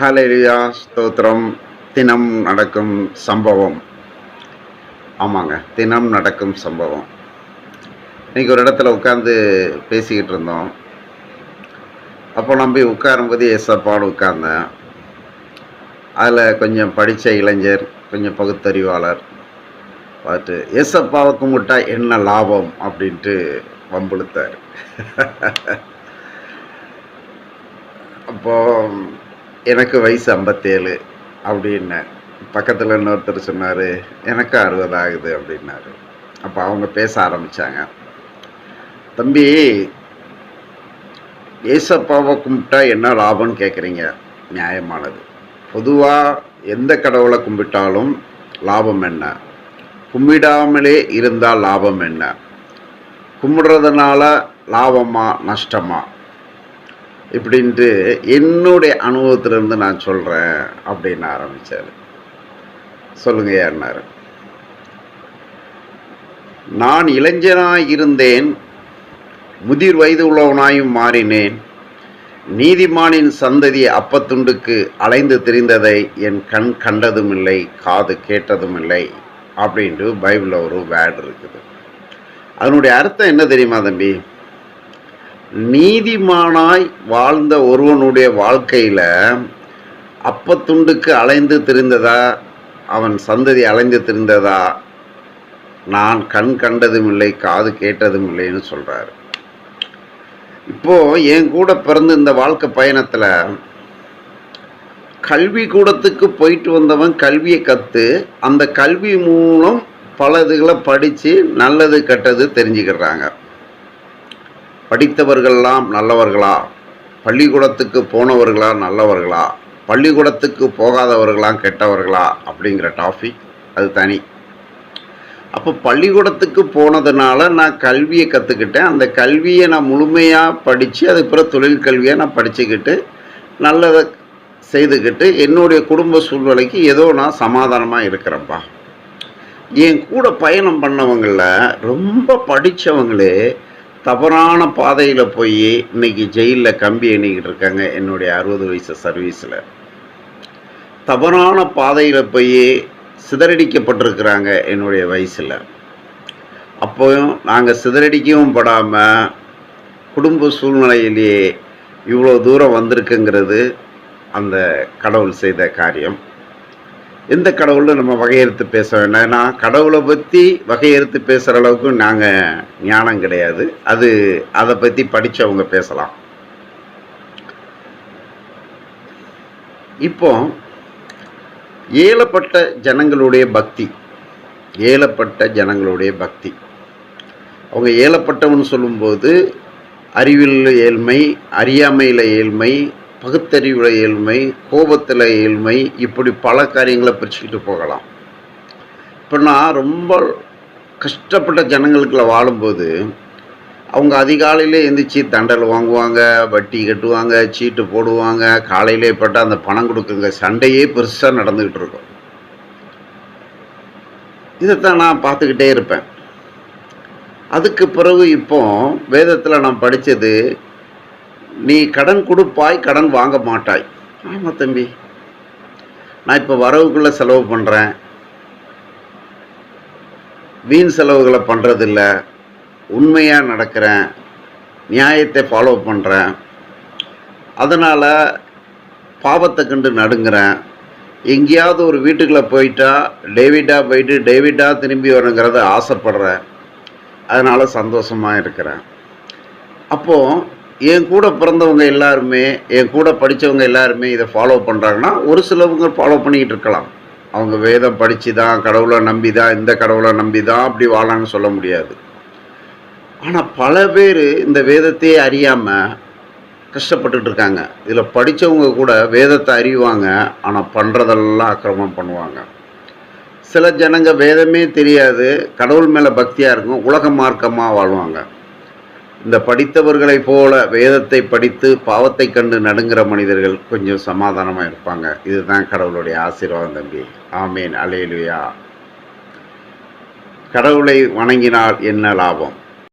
ஹalleluya ஸ்தோத்திரம். தினம் நடக்கும் சம்பவம். ஆமாங்க தினம் நடக்கும் சம்பவம். இன்றைக்கி ஒரு இடத்துல உட்காந்து பேசிக்கிட்டு இருந்தோம். அப்போ நம்பி உட்காரும்போது ஏசப்பாடு உட்கார்ந்தேன். அதில் கொஞ்சம் படித்த இளைஞர் கொஞ்சம் பகுத்தறிவாளர் பார்த்து ஏசப்பாவை கும்பிட்டா என்ன லாபம்? அப்படின்ட்டு வம்புழுத்தார். அப்போது எனக்கு வயசு ஐம்பத்தேழு அப்படின்னேன். பக்கத்தில் இன்னொருத்தர் சொன்னார் எனக்கு அறுபது ஆகுது அப்படின்னாரு. அப்போ அவங்க பேச ஆரம்பித்தாங்க தம்பி ஏசப்பாவை கும்பிட்டா என்ன லாபம்னு கேட்குறீங்க நியாயமானது. பொதுவாக எந்த கடவுளை கும்பிட்டாலும் லாபம் என்ன? கும்பிடாமலே இருந்தால் லாபம் என்ன? கும்பிடுறதுனால லாபமா நஷ்டமா? இப்படின்ட்டு என்னுடைய அனுபவத்திலிருந்து நான் சொல்கிறேன் அப்படின்னு ஆரம்பித்தார் சொல்லுங்க யாருனாரு? நான் இளைஞனாய் இருந்தேன் முதிர் வயது உள்ளவனாயும் மாறினேன் நீதிமானின் சந்ததி அப்பத்துண்டுக்கு அலைந்து திரிந்ததை என் கண் கண்டதும் இல்லை காது கேட்டதும் இல்லை அப்படின்ட்டு பைபிளில் ஒரு வேர்டு இருக்குது. அதனுடைய அர்த்தம் என்ன தெரியுமா தம்பி? நீதிமானாய் வாழ்ந்த ஒருவனுடைய வாழ்க்கையில் அப்பத்துண்டுக்கு அலைந்து திரிந்ததா? அவன் சந்ததி அலைந்து திரிந்ததா? நான் கண் கண்டதும் இல்லை காது கேட்டதும் இல்லைன்னு சொல்கிறாரு இப்போது என் கூட பிறந்து இந்த வாழ்க்கை பயணத்தில் கல்வி கூடத்துக்கு போயிட்டு வந்தவன் கல்வியை கற்று அந்த கல்வி மூலம் பல இதுகளை படித்து நல்லது கெட்டது தெரிஞ்சுக்கிறாங்க படித்தவர்கள்லாம் நல்லவர்களா? பள்ளிக்கூடத்துக்கு போனவர்களா நல்லவர்களா? பள்ளிக்கூடத்துக்கு போகாதவர்களாம் கெட்டவர்களா? அப்படிங்கிற டாபிக் அது தனி. அப்போ பள்ளிக்கூடத்துக்கு போனதுனால நான் கல்வியை கற்றுக்கிட்டேன் அந்த கல்வியை நான் முழுமையாக படித்து அதுக்கப்புறம் பிறகு தொழில் கல்வியை நான் படிச்சுக்கிட்டு நல்லதை செய்துக்கிட்டு என்னுடைய குடும்ப சூழ்நிலைக்கு ஏதோ நான் சமாதானமாக இருக்கிறேன்ப்பா என் கூட பயணம் பண்ணவங்களில் ரொம்ப படித்தவங்களே தவறான பாதையில் போய் இன்னைக்கு ஜெயிலில் கம்பி எண்ணிக்கிட்டு இருக்காங்க என்னுடைய அறுபது வயசு சர்வீஸில். தவறான பாதையில் போய் சிதறடிக்கப்பட்டிருக்கிறாங்க என்னுடைய வயசில். அப்போயும் நாங்கள் சிதறடிக்கவும் படாமல் குடும்ப சூழ்நிலையிலேயே இவ்வளோ தூரம் வந்திருக்குங்கிறது அந்த கடவுள் செய்த காரியம். எந்த கடவுளும் நம்ம வகையறுத்து பேச வேண்டாம் ஏன்னா கடவுளை பற்றி வகையறுத்து பேசுகிற அளவுக்கு நாங்கள் ஞானம் கிடையாது. அது அதை பற்றி படித்தவங்க பேசலாம். இப்போ ஏழப்பட்ட ஜனங்களுடைய பக்தி. ஏழப்பட்ட ஜனங்களுடைய பக்தி. அவங்க ஏழப்பட்டவன் சொல்லும்போது அறிவில் ஏழ்மை அறியாமையில் ஏழ்மை பகுத்தறிவுல ஏழ்மை கோபத்தில் ஏழ்மை இப்படி பல காரியங்களை பிரிச்சுக்கிட்டு போகலாம். இப்போ நான் ரொம்ப கஷ்டப்பட்ட ஜனங்களுக்குள்ள வாழும்போது அவங்க அதிகாலையில் எந்திரிச்சு தண்டல் வாங்குவாங்க வட்டி கட்டுவாங்க சீட்டு போடுவாங்க காலையிலே பட்டு அந்த பணம் கொடுக்குங்க சண்டையே பெருசாக நடந்துக்கிட்டு இருக்கும். இதைத்தான் நான் பார்த்துக்கிட்டே இருப்பேன். அதுக்கு பிறகு இப்போ வேதத்தில் நான் படித்தது நீ கடன் கொடுப்பாய் கடன் வாங்க மாட்டாய் ஆமாம் தம்பி. நான் இப்போ வரவுக்குள்ளே செலவு பண்ணுறேன் வீண் செலவுகளை பண்ணுறதில்ல உண்மையாக நடக்கிறேன். நியாயத்தை ஃபாலோ பண்ணுறேன் அதனால் பாவத்தை கண்டு நடுங்கிறேன். எங்கேயாவது ஒரு வீட்டுக்குள்ளே போயிட்டா டேவிடாக போயிட்டு டேவிட்டாக திரும்பி வரணுங்கிறத ஆசைப்படுறேன். அதனால் சந்தோஷமாக இருக்கிறேன். அப்போது என் கூட பிறந்தவங்க எல்லாருமே என் கூட படித்தவங்க எல்லாருமே இதை ஃபாலோ பண்ணுறாங்கன்னா ஒரு சிலவங்க ஃபாலோ பண்ணிக்கிட்டு இருக்கலாம். அவங்க வேதம் படித்து தான் கடவுளை நம்பி தான் இந்த கடவுளை நம்பி தான் அப்படி வாழான்னு சொல்ல முடியாது. ஆனால் பல பேர் இந்த வேதத்தையே அறியாமல் கஷ்டப்பட்டுட்டு இருக்காங்க. இதில் படித்தவங்க கூட வேதத்தை அறிவாங்க ஆனால் பண்ணுறதெல்லாம் அக்கிரமம் பண்ணுவாங்க. சில ஜனங்க வேதமே தெரியாது கடவுள் மேலே பக்தியாக இருக்கும் உலக மார்க்கமாக வாழ்வாங்க. இந்த படித்தவர்களைப் போல வேதத்தை படித்து பாவத்தை கண்டு நடுங்கிற மனிதர்கள் கொஞ்சம் சமாதானமாக இருப்பாங்க. இதுதான் கடவுளுடைய ஆசீர்வாதம் தம்பி. ஆமீன். அலேலுயா கடவுளை வணங்கினால் என்ன லாபம்?